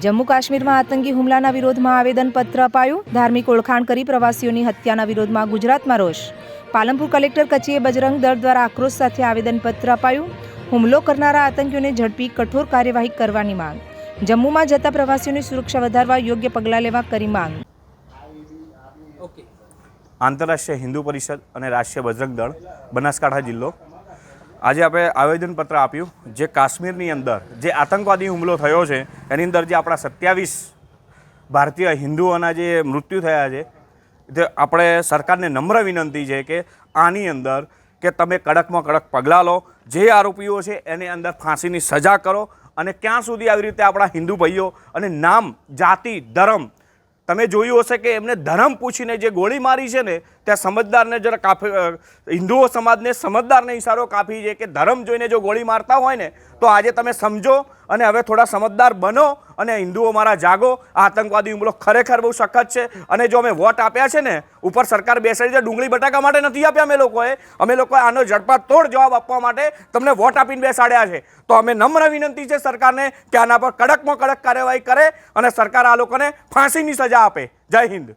જમ્મુ કાશ્મીરમાં આતંકી હુમલાના વિરોધમાં આવેદનપત્ર અપાયું. ધાર્મિક ઓળખાણ કરી પ્રવાસીઓની હત્યાના વિરોધમાં ગુજરાતમાં રોષ. પાલનપુર કલેક્ટર કચેરીએ બજરંગ દળ દ્વારા આક્રોશ સાથે આવેદનપત્ર અપાયું. હુમલો કરનારા આતંકીઓને ઝડપી કઠોર કાર્યવાહી કરવાની માંગ. જમ્મુમાં જતા પ્રવાસીઓની સુરક્ષા વધારવા યોગ્ય પગલાં લેવા કરી માંગ. આંતરરાષ્ટ્રીય હિન્દુ પરિષદ અને રાષ્ટ્રીય બજરંગ દળ, બનાસકાંઠા જિલ્લો આજે આપણે આવેદનપત્ર આપ્યું જે કાશ્મીરની અંદર જે આતંકવાદી હુમલો થયો છે, એની અંદર જે આપણા સત્યાવીસ ભારતીય હિન્દુઓના જે મૃત્યુ થયા છે, તે આપણે સરકારને નમ્ર વિનંતી છે કે આની અંદર કે તમે કડકમાં કડક પગલાં લો, જે આરોપીઓ છે એની અંદર ફાંસીની સજા કરો અને ક્યાં સુધી આવી રીતે આપણા હિન્દુ ભાઈઓ અને નામ, જાતિ, ધર્મ તમે જોયું હશે કે એમને ધર્મ પૂછીને જે ગોળી મારી છે ને, ત્યાં સમજદારને જરા કાફી હિન્દુઓ સમાજને સમજદારને ઇશારો કાપી છે કે ધર્મ જોઈને જો ગોળી મારતા હોય ને, તો આજે તમે સમજો અને હવે થોડા સમજદાર બનો અને હિન્દુઓ મારા જાગો. આતંકવાદી હુમલો ખરેખર બહુ સખત છે. અને જો અમે વોટ આપ્યા છે ને, ઉપર સરકાર બેસાડી છે ડુંગળી બટાકા માટે નથી આપ્યા અમે લોકોએ. અમે લોકોએ આનો ઝડપાતોડ જવાબ આપવા માટે તમને વોટ આપીને બેસાડ્યા છે. તો અમે નમ્ર વિનંતી છે સરકારને કે આના પર કડકમાં કડક કાર્યવાહી કરે અને સરકાર આ લોકોને ફાંસીની સજા આપે. જય હિન્દ.